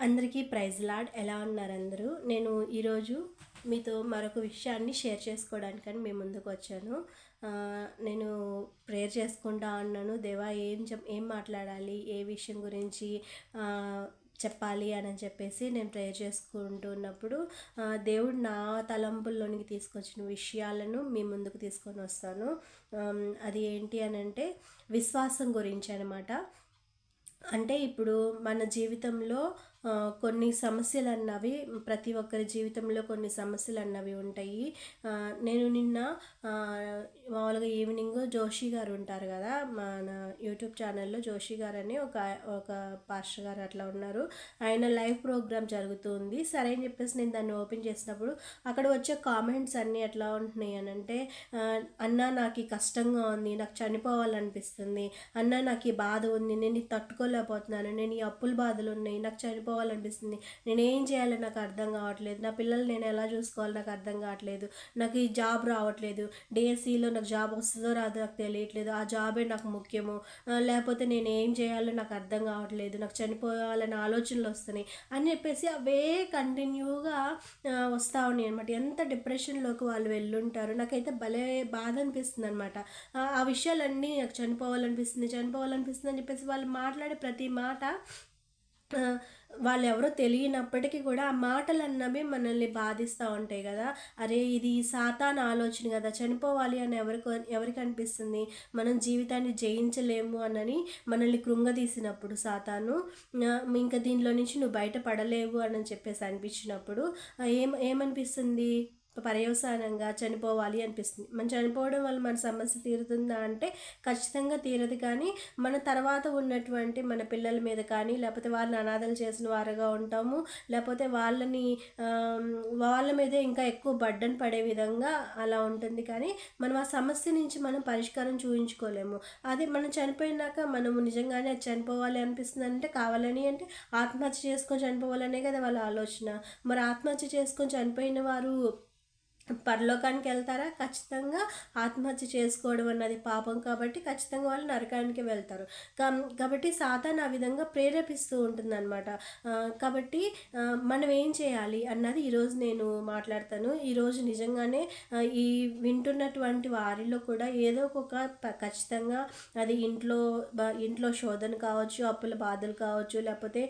అందరికీ praise lord. ఎలా ఉన్నారు అందరూ? నేను ఈరోజు మీతో మరొక విషయాన్ని షేర్ చేసుకోవడానికని మీ ముందుకు వచ్చాను. నేను ప్రేయర్ చేసుకుంటా ఉన్నాను. దేవా ఏం చెప్ ఏం మాట్లాడాలి? ఏ విషయం గురించి చెప్పాలి అని చెప్పేసి నేను ప్రేయర్ చేసుకుంటున్నప్పుడు దేవుడు నా తలంపుల్లోనికి తీసుకొచ్చిన విషయాలను మీ ముందుకు తీసుకొని వస్తాను. అది ఏంటి అని అంటే విశ్వాసం గురించి అనమాట అంటే ఇప్పుడు మన జీవితంలో కొన్ని సమస్యలు అన్నవి ప్రతి ఒక్కరి జీవితంలో కొన్ని సమస్యలు అన్నవి ఉంటాయి నేను నిన్న మామూలుగా ఈవినింగ్ జోషి గారు ఉంటారు కదా మన యూట్యూబ్ ఛానల్లో జోషి గారు అని ఒక ఒక పాస్టర్ గారు అట్లా ఉన్నారు. ఆయన లైవ్ ప్రోగ్రామ్ జరుగుతుంది సరే అని చెప్పేసి నేను దాన్ని ఓపెన్ చేసినప్పుడు అక్కడ వచ్చే కామెంట్స్ అన్నీ ఎట్లా ఉంటున్నాయి అని అంటే అన్న అన్నా నాకు కష్టంగా ఉంది నాకు చనిపోవాలనిపిస్తుంది. అన్నా నాకు ఈ బాధ ఉంది నేను తట్టుకోలేకపోతున్నాను. నేను ఈ అప్పుల బాధలు ఉన్నాయి నాకు చనిపో చనిపోవాలనిపిస్తుంది నేను ఏం చేయాలో నాకు అర్థం కావట్లేదు. నా పిల్లలు నేను ఎలా చూసుకోవాలో నాకు అర్థం కావట్లేదు. నాకు ఈ జాబ్ రావట్లేదు. డిఎస్సిలో నాకు జాబ్ వస్తుందో రాదో నాకు తెలియట్లేదు. ఆ జాబే నాకు ముఖ్యము. లేకపోతే నేను ఏం చేయాలో నాకు అర్థం కావట్లేదు. నాకు చనిపోవాలనే ఆలోచనలు వస్తున్నాయి అని చెప్పేసి అవే కంటిన్యూగా వస్తూ ఉన్నాయి అనమాట ఎంత డిప్రెషన్లోకి వాళ్ళు వెళ్ళుంటారు నాకైతే భలే బాధ అనిపిస్తుంది అనమాట ఆ విషయాలన్నీ నాకు చనిపోవాలనిపిస్తుంది చనిపోవాలనిపిస్తుంది అని చెప్పేసి వాళ్ళు మాట్లాడే ప్రతి మాట వాళ్ళు ఎవరో తెలియనప్పటికీ కూడా ఆ మాటలు అన్నవి మనల్ని బాధిస్తూ ఉంటాయి కదా. అరే ఇది సాతాన్ ఆలోచన కదా. చనిపోవాలి అని ఎవరికి ఎవరికి అనిపిస్తుంది? మనం జీవితాన్ని జయించలేము అనని మనల్ని కృంగదీసినప్పుడు సాతాను. ఇంకా దీనిలో నుంచి నువ్వు బయటపడలేవు అని చెప్పేసి అనిపించినప్పుడు ఏం ఏమనిపిస్తుంది? పర్యవసానంగా చనిపోవాలి అనిపిస్తుంది. మనం చనిపోవడం వల్ల మన సమస్య తీరుతుందా అంటే ఖచ్చితంగా తీరదు. కానీ మన తర్వాత ఉన్నటువంటి మన పిల్లల మీద కానీ లేకపోతే వాళ్ళని అనాథలు చేసిన వారుగా ఉంటాము. లేకపోతే వాళ్ళని వాళ్ళ మీదే ఇంకా ఎక్కువ బడ్డన్ పడే విధంగా అలా ఉంటుంది. కానీ మనం ఆ సమస్య నుంచి మనం పరిష్కారం చూపించుకోలేము అదే మనం చనిపోయినాక మనము నిజంగానే అది చనిపోవాలి అనిపిస్తుంది అంటే కావాలని అంటే ఆత్మహత్య చేసుకొని చనిపోవాలనే కదా వాళ్ళ ఆలోచన. మరి ఆత్మహత్య చేసుకొని చనిపోయిన వారు పరలోకానికి వెళ్తారా ఖచ్చితంగా ఆత్మహత్య చేసుకోవడం అన్నది పాపం కాబట్టి ఖచ్చితంగా వాళ్ళు నరకానికి వెళ్తారు. కాబట్టి సాతాన్ ఆ విధంగా ప్రేరేపిస్తూ ఉంటుందన్నమాట. కాబట్టి మనం ఏం చేయాలి అన్నది ఈరోజు నేను మాట్లాడతాను. ఈరోజు నిజంగానే ఈ వింటున్నటువంటి వారిలో కూడా ఏదో ఒక ఖచ్చితంగా అది ఇంట్లో ఇంట్లో శోధన కావచ్చు అప్పుల బాధలు కావచ్చు లేకపోతే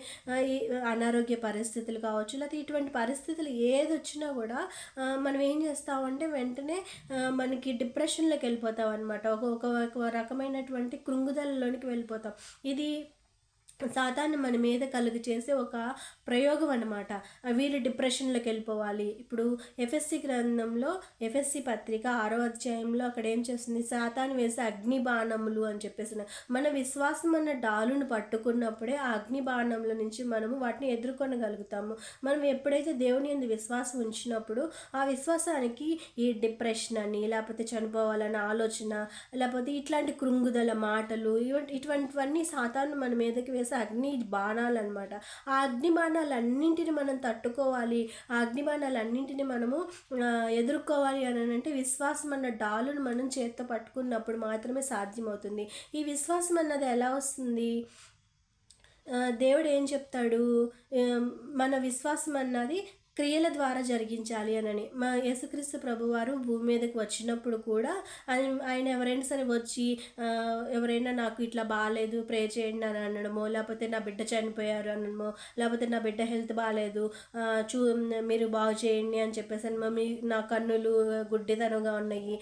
ఈ అనారోగ్య పరిస్థితులు కావచ్చు లేకపోతే ఇటువంటి పరిస్థితులు ఏది వచ్చినా కూడా మనం ఏం చేస్తామంటే వెంటనే మనకి డిప్రెషన్లోకి వెళ్ళిపోతాం అనమాట ఒక ఒక ఒక రకమైనటువంటి కృంగుదలలోనికి వెళ్ళిపోతాం. ఇది సాతాన్ని మన మీద కలుగు చేసే ఒక ప్రయోగం అనమాట వీళ్ళు డిప్రెషన్లోకి వెళ్ళిపోవాలి. ఇప్పుడు ఎఫ్ఎస్సి గ్రంథంలో ఎఫ్ఎస్సి పత్రిక ఆరో అధ్యాయంలో అక్కడ ఏం చేస్తుంది? సాతాను వేసే అగ్ని బాణములు అని చెప్పేసి మన విశ్వాసం అన్న డాలును పట్టుకున్నప్పుడే ఆ అగ్ని బాణముల నుంచి మనము వాటిని ఎదుర్కొనగలుగుతాము. మనం ఎప్పుడైతే దేవుని ఎందు విశ్వాసం ఉంచినప్పుడు ఆ విశ్వాసానికి ఈ డిప్రెషన్ అని లేకపోతే చనిపోవాలన్న ఆలోచన లేకపోతే ఇట్లాంటి కృంగుదల మాటలు ఇటువంటివన్నీ సాతాను మన మీదకి వేసే అగ్ని బాణాలు అనమాట ఆ అగ్ని బాణాలన్నింటిని మనం తట్టుకోవాలి. ఆ అగ్ని బాణాలన్నింటిని మనము ఎదుర్కోవాలి అని అంటే విశ్వాసం అన్న డాలును మనం చేత్తో పట్టుకున్నప్పుడు మాత్రమే సాధ్యమవుతుంది. ఈ విశ్వాసం అన్నది ఎలా వస్తుంది? దేవుడు ఏం చెప్తాడు? మన విశ్వాసం అన్నది క్రియల ద్వారా జరిగించాలి అనని. మా యేసుక్రీస్తు ప్రభువారు భూమి మీదకి వచ్చినప్పుడు కూడా ఆయన ఆయన ఎవరైనా సరే వచ్చి ఎవరైనా నాకు ఇట్లా బాగాలేదు ప్రే చేయండి అని అనడమో లేకపోతే నా బిడ్డ చనిపోయారు అనడమో లేకపోతే నా బిడ్డ హెల్త్ బాగాలేదు చూ మీరు బాగు చేయండి అని చెప్పేసి అని మమ్మీ నా కన్నులు గుడ్డిదనంగా ఉన్నాయి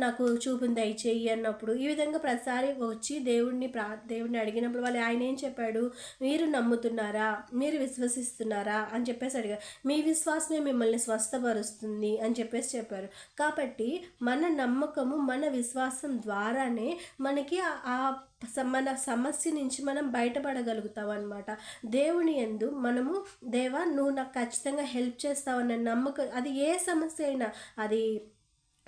నాకు చూపుని దయచేయి అన్నప్పుడు ఈ విధంగా ప్రతిసారి వచ్చి దేవుడిని ప్రా దేవుడిని అడిగినప్పుడు వాళ్ళు ఆయన ఏం చెప్పాడు? మీరు నమ్ముతున్నారా? మీరు విశ్వసిస్తున్నారా? అని చెప్పేసి అడిగారు మీ విశ్వాసమే మిమ్మల్ని స్వస్థపరుస్తుంది అని చెప్పేసి చెప్పారు. కాబట్టి మన నమ్మకము మన విశ్వాసం ద్వారానే మనకి ఆ- స- మన సమస్య నుంచి మనం బయటపడగలుగుతాం అనమాట దేవుని ఎందు మనము దేవా నువ్వు నాకు ఖచ్చితంగా హెల్ప్ చేస్తావన్న నమ్మకం అది ఏ సమస్య అయినా అది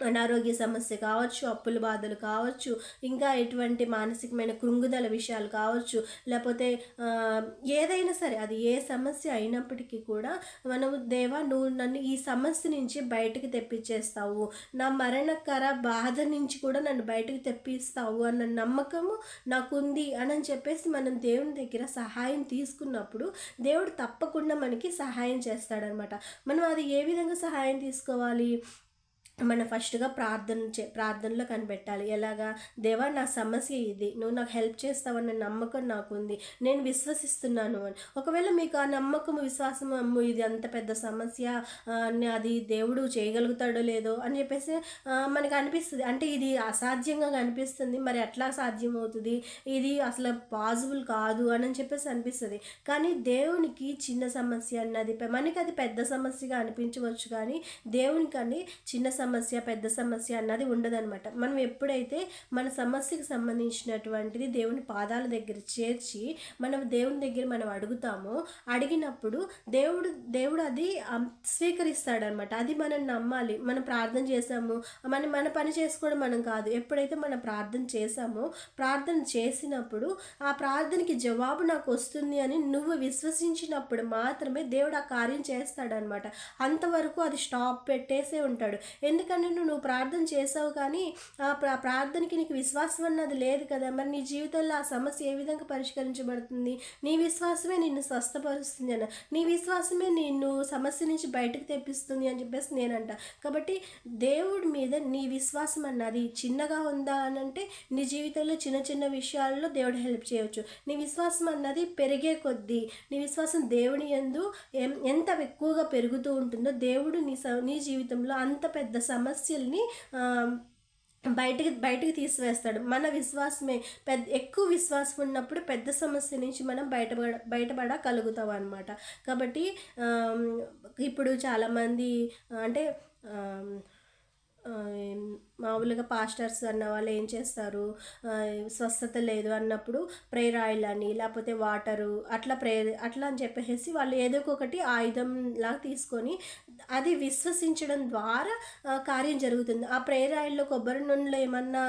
అనారోగ్య సమస్య కావచ్చు అప్పుల బాధలు కావచ్చు ఇంకా ఎటువంటి మానసికమైన కృంగుదల విషయాలు కావచ్చు లేకపోతే ఏదైనా సరే అది ఏ సమస్య అయినప్పటికీ కూడా మనము దేవా నువ్వు నన్ను ఈ సమస్య నుంచి బయటకు తెప్పించేస్తావు. నా మరణకర బాధ నుంచి కూడా నన్ను బయటకు తెప్పిస్తావు అన్న నమ్మకము నాకుంది అని చెప్పేసి మనం దేవుని దగ్గర సహాయం తీసుకున్నప్పుడు దేవుడు తప్పకుండా మనకి సహాయం చేస్తాడనమాట. మనం అది ఏ విధంగా సహాయం తీసుకోవాలి? మనం ఫస్ట్గా ప్రార్థన చే ప్రార్థనలో కనిపెట్టాలి. ఎలాగా? దేవా నా సమస్య ఇది. నువ్వు నాకు హెల్ప్ చేస్తావన్న నమ్మకం నాకు ఉంది నేను విశ్వసిస్తున్నాను అని. ఒకవేళ మీకు ఆ నమ్మకం విశ్వాసం అమ్ము ఇది అంత పెద్ద సమస్య అది దేవుడు చేయగలుగుతాడో లేదో అని చెప్పేసి మనకు అనిపిస్తుంది. అంటే ఇది అసాధ్యంగా కనిపిస్తుంది. మరి ఎట్లా సాధ్యం అవుతుంది ఇది అసలు పాసిబుల్ కాదు అని చెప్పేసి అనిపిస్తుంది. కానీ దేవునికి చిన్న సమస్య అన్నది మనకి అది పెద్ద సమస్యగా అనిపించవచ్చు కానీ దేవునికి అని చిన్న సమస్య పెద్ద సమస్య అన్నది ఉండదనమాట మనం ఎప్పుడైతే మన సమస్యకు సంబంధించినటువంటిది దేవుని పాదాల దగ్గర చేర్చి మనం దేవుని దగ్గర మనం అడుగుతామో అడిగినప్పుడు దేవుడు దేవుడు అది స్వీకరిస్తాడనమాట అది మనం నమ్మాలి. మనం ప్రార్థన చేసాము మనం మన పని చేసుకోవడం మనం కాదు. ఎప్పుడైతే మనం ప్రార్థన చేసామో ప్రార్థన చేసినప్పుడు ఆ ప్రార్థనకి జవాబు నాకు వస్తుంది అని నువ్వు విశ్వసించినప్పుడు మాత్రమే దేవుడు ఆ కార్యం చేస్తాడనమాట అంతవరకు అది స్టాప్ పెట్టేసే ఉంటాడు. ఎందుకంటే నువ్వు నువ్వు ప్రార్థన చేసావు కానీ ఆ ప్రార్థనకి నీకు విశ్వాసం అన్నది లేదు కదా. మరి నీ జీవితంలో ఆ సమస్య ఏ విధంగా పరిష్కరించబడుతుంది? నీ విశ్వాసమే నిన్ను స్వస్థపరుస్తుంది అన్న. నీ విశ్వాసమే నిన్ను సమస్య నుంచి బయటకు తెప్పిస్తుంది అని చెప్పేసి నేనంట. కాబట్టి దేవుడి మీద నీ విశ్వాసం అన్నది చిన్నగా ఉందా అని అంటే నీ జీవితంలో చిన్న చిన్న విషయాల్లో దేవుడు హెల్ప్ చేయవచ్చు నీ విశ్వాసం అన్నది పెరిగే కొద్దీ నీ విశ్వాసం దేవుని ఎందు ఎంత ఎక్కువగా పెరుగుతూ ఉంటుందో దేవుడు నీ స నీ జీవితంలో అంత పెద్ద సమస్యల్ని బయటకి బయటకు తీసివేస్తాడు. మన విశ్వాసమే పెద్ద ఎక్కువ విశ్వాసం ఉన్నప్పుడు పెద్ద సమస్య నుంచి మనం బయటపడ బయటపడగలుగుతాం అనమాట కాబట్టి ఇప్పుడు చాలామంది అంటే మామూలుగా పాస్టర్స్ అన్న వాళ్ళు ఏం చేస్తారు? స్వస్థత లేదు అన్నప్పుడు ప్రేయర్ ఆయిల్ అని లేకపోతే వాటరు అట్లా ప్రేయర్ అట్లా అని చెప్పేసి వాళ్ళు ఏదో ఒకటి ఆయుధం లాగా తీసుకొని అది విశ్వసించడం ద్వారా కార్యం జరుగుతుంది. ఆ ప్రేయర్ ఆయిల్లో కొబ్బరి నూనెలో ఏమన్నా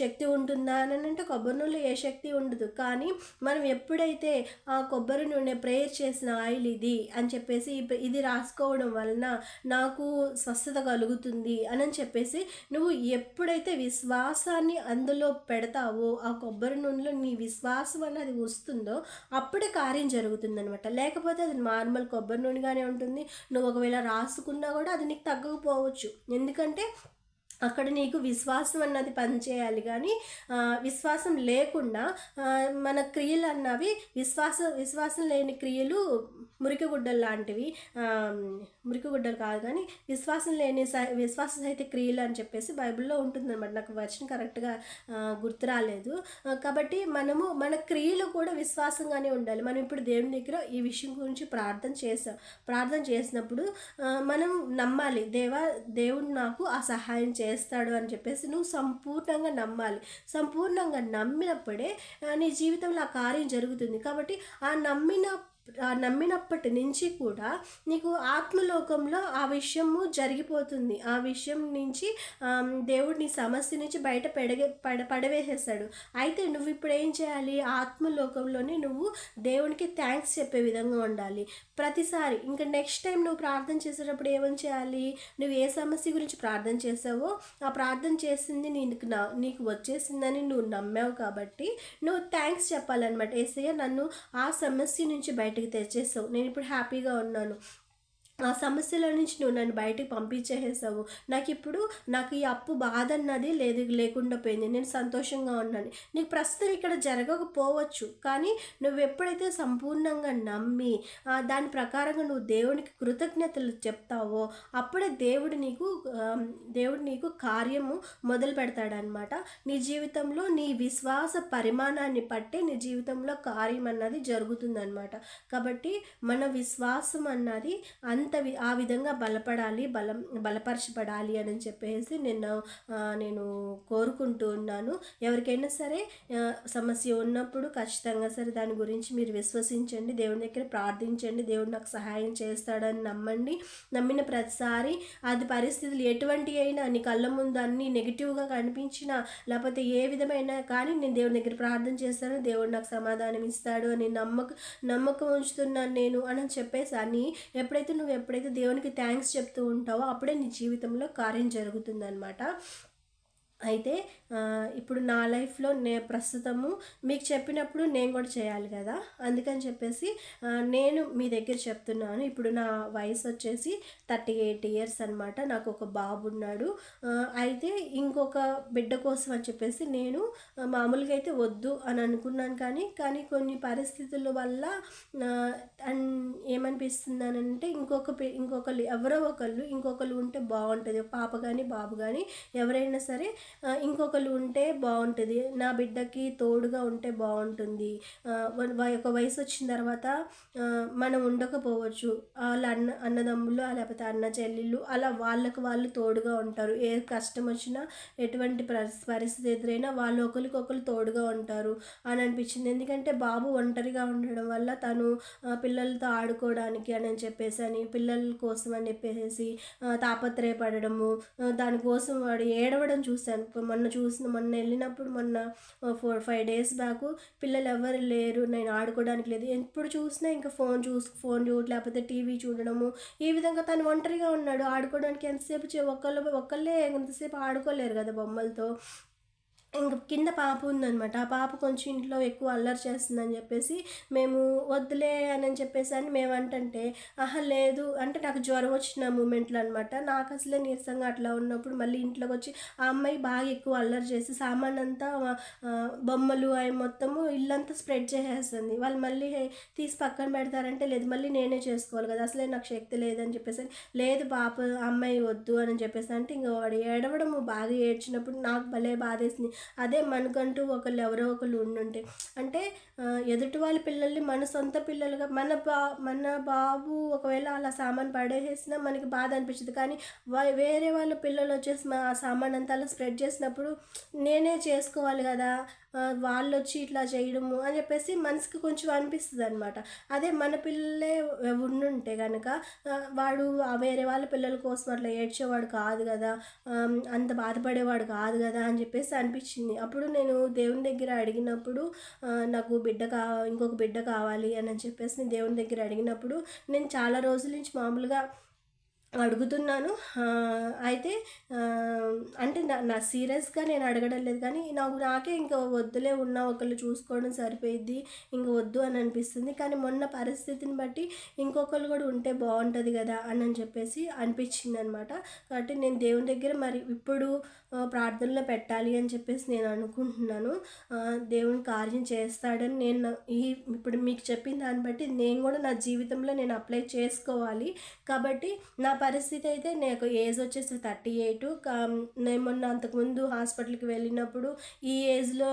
శక్తి ఉంటుందా అని అంటే కొబ్బరి నూనెలో ఏ శక్తి ఉండదు. కానీ మనం ఎప్పుడైతే ఆ కొబ్బరి నూనె ప్రేయర్ చేసిన ఆయిల్ ఇది అని చెప్పేసి ఇది రాసుకోవడం వలన నాకు స్వస్థత కలుగుతుంది అని చెప్పేసి నువ్వు ఎప్పుడైతే విశ్వాసాన్ని అందులో పెడతావో ఆ కొబ్బరి నూనెలో నీ విశ్వాసం అన్నది వస్తుందో అప్పుడే కార్యం జరుగుతుందనమాట లేకపోతే అది నార్మల్ కొబ్బరి నూనెగానే ఉంటుంది. నువ్వు ఒకవేళ రాసుకున్నా కూడా అది నీకు తగ్గకపోవచ్చు. ఎందుకంటే అక్కడ నీకు విశ్వాసం అన్నది పనిచేయాలి కానీ విశ్వాసం లేకుండా మన క్రియలు అన్నవి విశ్వాస విశ్వాసం లేని క్రియలు మురికిగుడ్డలు లాంటివి మురికిగుడ్డలు కాదు కానీ విశ్వాసం లేని విశ్వాస సహిత క్రియలు అని చెప్పేసి బైబిల్లో ఉంటుందన్నమాట. నాకు వర్షన్ కరెక్ట్గా గుర్తు రాలేదు. కాబట్టి మనము మన క్రియలు కూడా విశ్వాసంగానే ఉండాలి. మనం ఇప్పుడు దేవుని దగ్గర ఈ విషయం గురించి ప్రార్థన చేసాం. ప్రార్థన చేసినప్పుడు మనం నమ్మాలి. దేవా దేవుడు నాకు ఆ సహాయం చేస్తాడు అని చెప్పేసి నువ్వు సంపూర్ణంగా నమ్మాలి. సంపూర్ణంగా నమ్మినప్పుడే నీ జీవితంలో ఆ కార్యం జరుగుతుంది. కాబట్టి ఆ నమ్మిన నమ్మినప్పటి నుంచి కూడా నీకు ఆత్మలోకంలో ఆ విషయము జరిగిపోతుంది. ఆ విషయం నుంచి దేవుడు నీ సమస్య నుంచి బయట పెడగే పడ పడవేసేస్తాడు అయితే నువ్వు ఇప్పుడు ఏం చేయాలి? ఆత్మలోకంలోనే నువ్వు దేవునికి థ్యాంక్స్ చెప్పే విధంగా ఉండాలి. ప్రతిసారి ఇంకా నెక్స్ట్ టైం నువ్వు ప్రార్థన చేసేటప్పుడు ఏమని చేయాలి? నువ్వు ఏ సమస్య గురించి ప్రార్థన చేసావో ఆ ప్రార్థన చేసింది నీకు నా నీకు వచ్చేసిందని నువ్వు నమ్మావు కాబట్టి నువ్వు థ్యాంక్స్ చెప్పాలన్నమాట. ఏసయ్య నన్ను ఆ సమస్య నుంచి బయట బయటకు తెచ్చేసావు నేను ఇప్పుడు హ్యాపీగా ఉన్నాను. ఆ సమస్యల నుంచి నువ్వు నన్ను బయటకు పంపించేసావు నాకు ఇప్పుడు నాకు ఈ అప్పు బాధ అన్నది లేదు లేకుండా పోయింది. నేను సంతోషంగా ఉన్నాను. నీకు ప్రస్తుతం ఇక్కడ జరగకపోవచ్చు. కానీ నువ్వు ఎప్పుడైతే సంపూర్ణంగా నమ్మి దాని ప్రకారంగా నువ్వు దేవునికి కృతజ్ఞతలు చెప్తావో అప్పుడే దేవుడు నీకు దేవుడు నీకు కార్యము మొదలు పెడతాడనమాట నీ జీవితంలో నీ విశ్వాస పరిమాణాన్ని బట్టి నీ జీవితంలో కార్యం అన్నది జరుగుతుందనమాట కాబట్టి మన విశ్వాసం అన్నది అంత అంత ఆ విధంగా బలపడాలి బలం బలపరచబడాలి అని చెప్పేసి నేను నేను కోరుకుంటూ ఉన్నాను. ఎవరికైనా సరే సమస్య ఉన్నప్పుడు ఖచ్చితంగా సరే దాని గురించి మీరు విశ్వసించండి దేవుని దగ్గర ప్రార్థించండి దేవుడు నాకు సహాయం చేస్తాడని నమ్మండి. నమ్మిన ప్రతిసారి అది పరిస్థితులు ఎటువంటి అయినా నీ కళ్ళ ముందు అన్ని నెగిటివ్గా కనిపించినా లేకపోతే ఏ విధమైన కానీ నేను దేవుని దగ్గర ప్రార్థన చేస్తాను దేవుడు నాకు సమాధానం ఇస్తాడు అని నమ్మక నమ్మకం ఉంచుతున్నాను నేను అని చెప్పేసి అని ఎప్పుడైతే నువ్వు ఎప్పుడైతే దేవునికి థ్యాంక్స్ చెప్తూ ఉంటావో అప్పుడే నీ జీవితంలో కార్యం జరుగుతుందనమాట అయితే ఇప్పుడు నా లైఫ్లో నే ప్రస్తుతము మీకు చెప్పినప్పుడు నేను కూడా చేయాలి కదా? అందుకని చెప్పేసి నేను మీ దగ్గర చెప్తున్నాను. ఇప్పుడు నా వయసు వచ్చేసి థర్టీ ఎయిట్ ఇయర్స్ అనమాట నాకు ఒక బాబు ఉన్నాడు. అయితే ఇంకొక బిడ్డ కోసం అని చెప్పేసి నేను మామూలుగా అయితే వద్దు అని అనుకున్నాను కానీ కానీ కొన్ని పరిస్థితుల వల్ల ఏమనిపిస్తుంది అని ఏమనిపిస్తుందనంటే ఇంకొక పి- ఇంకొకరు ఎవరో ఒకళ్ళు ఇంకొకరు ఉంటే బాగుంటుంది. పాప కానీ బాబు కానీ ఎవరైనా సరే ఇంకొకరు ఉంటే బాగుంటుంది. నా బిడ్డకి తోడుగా ఉంటే బాగుంటుంది. ఒక వయసు వచ్చిన తర్వాత మనం ఉండకపోవచ్చు. వాళ్ళ అన్న అన్నదమ్ములు లేకపోతే అన్న చెల్లెళ్ళు అలా వాళ్ళకు వాళ్ళు తోడుగా ఉంటారు. ఏ కష్టం వచ్చినా ఎటువంటి పరిస్థితి ఎదురైనా వాళ్ళు ఒకరికొకరు తోడుగా ఉంటారు అని అనిపించింది. ఎందుకంటే బాబు ఒంటరిగా ఉండడం వల్ల తను పిల్లలతో ఆడుకోవడానికి అని చెప్పేసి అని పిల్లల కోసం అని చెప్పేసి తాపత్రయపడము దానికోసం వాడు ఏడవడం చూశాను. ఇప్పుడు మొన్న చూసిన మొన్న వెళ్ళినప్పుడు మొన్న ఫోర్ ఫైవ్ డేస్ బ్యాక్ పిల్లలు ఎవరు లేరు నేను ఆడుకోవడానికి లేదు. ఎప్పుడు చూసినా ఇంకా ఫోన్ చూసి ఫోన్ చూడ లేకపోతే టీవీ చూడడము. ఈ విధంగా తను ఒంటరిగా ఉన్నాడు. ఆడుకోవడానికి ఎంతసేపు చే- ఒక్కళ్ళు ఒక్కళ్ళే ఎంతసేపు ఆడుకోలేరు కదా బొమ్మలతో. ఇంక కింద పాప ఉందనమాట ఆ పాప కొంచెం ఇంట్లో ఎక్కువ అల్లరి చేస్తుందని చెప్పేసి మేము వద్దులే అని చెప్పేసి అని మేము ఆహా లేదు. అంటే నాకు జ్వరం వచ్చిన మూమెంట్లు అనమాట నాకు అసలే నీరసంగా అట్లా ఉన్నప్పుడు మళ్ళీ ఇంట్లోకి వచ్చి ఆ అమ్మాయి బాగా ఎక్కువ అల్లరి చేసి సామాన్ అంతా బొమ్మలు అవి మొత్తము ఇల్లంతా స్ప్రెడ్ చేసేస్తుంది. వాళ్ళు మళ్ళీ తీసి పక్కన పెడతారంటే లేదు మళ్ళీ నేనే చేసుకోవాలి కదా అసలే నాకు శక్తి లేదని చెప్పేసి అని, లేదు పాప అమ్మాయి వద్దు అని చెప్పేసి అంటే ఇంకా వాడు ఏడవడము. బాగా ఏడ్చినప్పుడు నాకు భలే బాధేసింది. అదే మనకంటూ ఒకళ్ళు ఎవరో ఒకళ్ళు ఉండుంటే. అంటే ఎదుటి వాళ్ళ పిల్లల్ని మన సొంత పిల్లలుగా మన బా మన బాబు ఒకవేళ అలా సామాన్ పడేసేసినా మనకి బాధ అనిపించదు కానీ వేరే వాళ్ళ పిల్లలు వచ్చేసి మా ఆ సామాన్ అంతా అలా స్ప్రెడ్ చేసినప్పుడు నేనే చేసుకోవాలి కదా వాళ్ళు వచ్చి ఇట్లా చేయడము అని చెప్పేసి మనసుకి కొంచెం అనిపిస్తుంది అనమాట అదే మన పిల్లలే ఉండుంటే కనుక వాడు వేరే వాళ్ళ పిల్లల కోసం అట్లా ఏడ్చేవాడు కాదు కదా అంత బాధపడేవాడు కాదు కదా అని చెప్పేసి అనిపించింది. అప్పుడు నేను దేవుని దగ్గర అడిగినప్పుడు నాకు బిడ్డ కా ఇంకొక బిడ్డ కావాలి అని చెప్పేసి నేను దేవుని దగ్గర అడిగినప్పుడు నేను చాలా రోజుల నుంచి మామూలుగా అడుగుతున్నాను. అయితే అంటే నా నా సీరియస్గా నేను అడగడం లేదు కానీ నాకు నాకే ఇంకా వద్దులే ఉన్న ఒకళ్ళు చూసుకోవడం సరిపోయిద్ది ఇంకా వద్దు అని అనిపిస్తుంది. కానీ మొన్న పరిస్థితిని బట్టి ఇంకొకరు కూడా ఉంటే బాగుంటుంది కదా అని అని చెప్పేసి అనిపించింది అనమాట కాబట్టి నేను దేవుని దగ్గర మరి ఇప్పుడు ప్రార్థనలో పెట్టాలి అని చెప్పేసి నేను అనుకుంటున్నాను. దేవుని కార్యం చేస్తాడని నేను ఈ ఇప్పుడు మీకు చెప్పిన దాన్ని బట్టి నేను కూడా నా జీవితంలో నేను అప్లై చేసుకోవాలి. కాబట్టి నా పరిస్థితి అయితే నాకు ఏజ్ వచ్చేసి థర్టీ ఎయిట్. నేను మొన్న అంతకుముందు హాస్పిటల్కి వెళ్ళినప్పుడు ఈ ఏజ్లో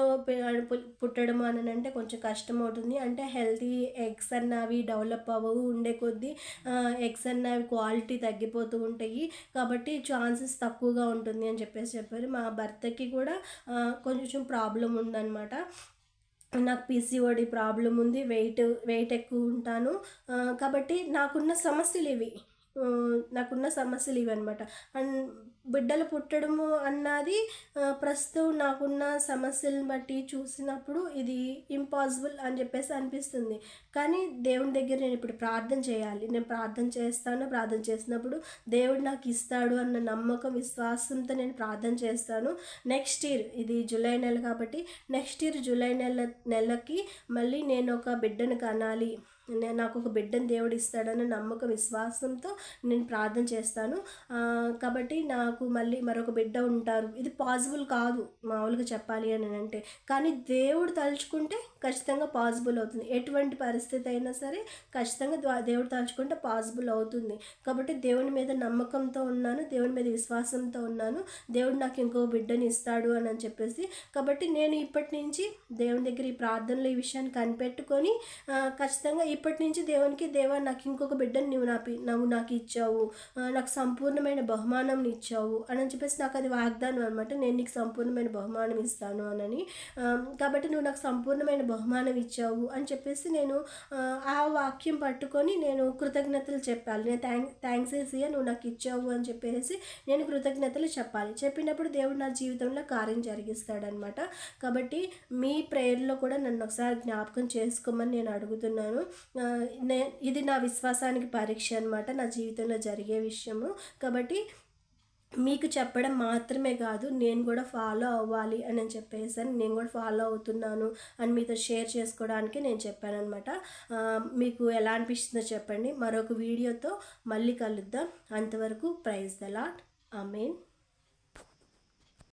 పుట్టడం అని అంటే కొంచెం కష్టం అవుతుంది. అంటే హెల్తీ ఎగ్స్ అన్నవి డెవలప్ అవ్వవు ఉండే కొద్దీ ఎగ్స్ అన్నవి క్వాలిటీ తగ్గిపోతూ ఉంటాయి. కాబట్టి ఛాన్సెస్ తక్కువగా ఉంటుంది అని చెప్పేసి చెప్పారు. మా భర్తకి కూడా కొంచెం ప్రాబ్లం ఉందన్నమాట. నాకు పీసీఓడి ప్రాబ్లం ఉంది వెయిట్ వెయిట్ ఎక్కువ ఉంటాను. కాబట్టి నాకున్న సమస్యలు ఇవి. నాకున్న సమస్యలు ఇవన్నమాట. అండ్ బిడ్డలు పుట్టడము అన్నది ప్రస్తుతం నాకున్న సమస్యలను బట్టి చూసినప్పుడు ఇది ఇంపాసిబుల్ అని చెప్పేసి అనిపిస్తుంది. కానీ దేవుని దగ్గర నేను ఇప్పుడు ప్రార్థన చేయాలి. నేను ప్రార్థన చేస్తాను ప్రార్థన చేసినప్పుడు దేవుడు నాకు ఇస్తాడు అన్న నమ్మకం విశ్వాసంతో నేను ప్రార్థన చేస్తాను. నెక్స్ట్ ఇయర్ ఇది జూలై నెల కాబట్టి నెక్స్ట్ ఇయర్ జూలై నెల నెలకి మళ్ళీ నేను ఒక బిడ్డను కనాలి. నాకు ఒక బిడ్డను దేవుడు ఇస్తాడన్న నమ్మక విశ్వాసంతో నేను ప్రార్థన చేస్తాను. కాబట్టి నాకు మళ్ళీ మరొక బిడ్డ ఉంటారు. ఇది పాసిబుల్ కాదు మామూలుగా చెప్పాలి అని అంటే. కానీ దేవుడు తలుచుకుంటే ఖచ్చితంగా పాసిబుల్ అవుతుంది. ఎటువంటి పరిస్థితి అయినా సరే ఖచ్చితంగా దేవుడు తలుచుకుంటే పాసిబుల్ అవుతుంది. కాబట్టి దేవుని మీద నమ్మకంతో ఉన్నాను దేవుని మీద విశ్వాసంతో ఉన్నాను. దేవుడు నాకు ఇంకో బిడ్డని ఇస్తాడు అని అని చెప్పేసి. కాబట్టి నేను ఇప్పటి నుంచి దేవుని దగ్గర ఈ ప్రార్థనలో ఈ విషయాన్ని కనిపెట్టుకొని ఖచ్చితంగా ఈ ఇప్పటి నుంచి దేవునికి దేవా నాకు ఇంకొక బిడ్డను నువ్వు నాపి నువ్వు నాకు ఇచ్చావు. నాకు సంపూర్ణమైన బహుమానం ఇచ్చావు అని చెప్పేసి నాకు అది వాగ్దానం అనమాట నేను నీకు సంపూర్ణమైన బహుమానం ఇస్తాను అనని. కాబట్టి నువ్వు నాకు సంపూర్ణమైన బహుమానం ఇచ్చావు అని చెప్పేసి నేను ఆ, వాక్యం పట్టుకొని నేను కృతజ్ఞతలు చెప్పాలి. నేను థ్యాంక్ థ్యాంక్స్ వేసియా నువ్వు నాకు ఇచ్చావు అని చెప్పేసి నేను కృతజ్ఞతలు చెప్పాలి. చెప్పినప్పుడు దేవుడు నా జీవితంలో కార్యం జరిగిస్తాడనమాట కాబట్టి మీ ప్రేయర్లో కూడా నన్ను ఒకసారి జ్ఞాపకం చేసుకోమని నేను అడుగుతున్నాను. నే ఇది నా విశ్వాసానికి పరీక్ష అనమాట నా జీవితంలో జరిగే విషయము. కాబట్టి మీకు చెప్పడం మాత్రమే కాదు నేను కూడా ఫాలో అవ్వాలి అని చెప్పేసాను నేను కూడా ఫాలో అవుతున్నాను అని మీతో షేర్ చేసుకోవడానికి నేను చెప్పానమాట మీకు ఎలా అనిపిస్తుందో చెప్పండి. మరొక వీడియోతో మళ్ళీ కలుద్దాం. అంతవరకు ప్రైజ్ ద లాట్ మీన్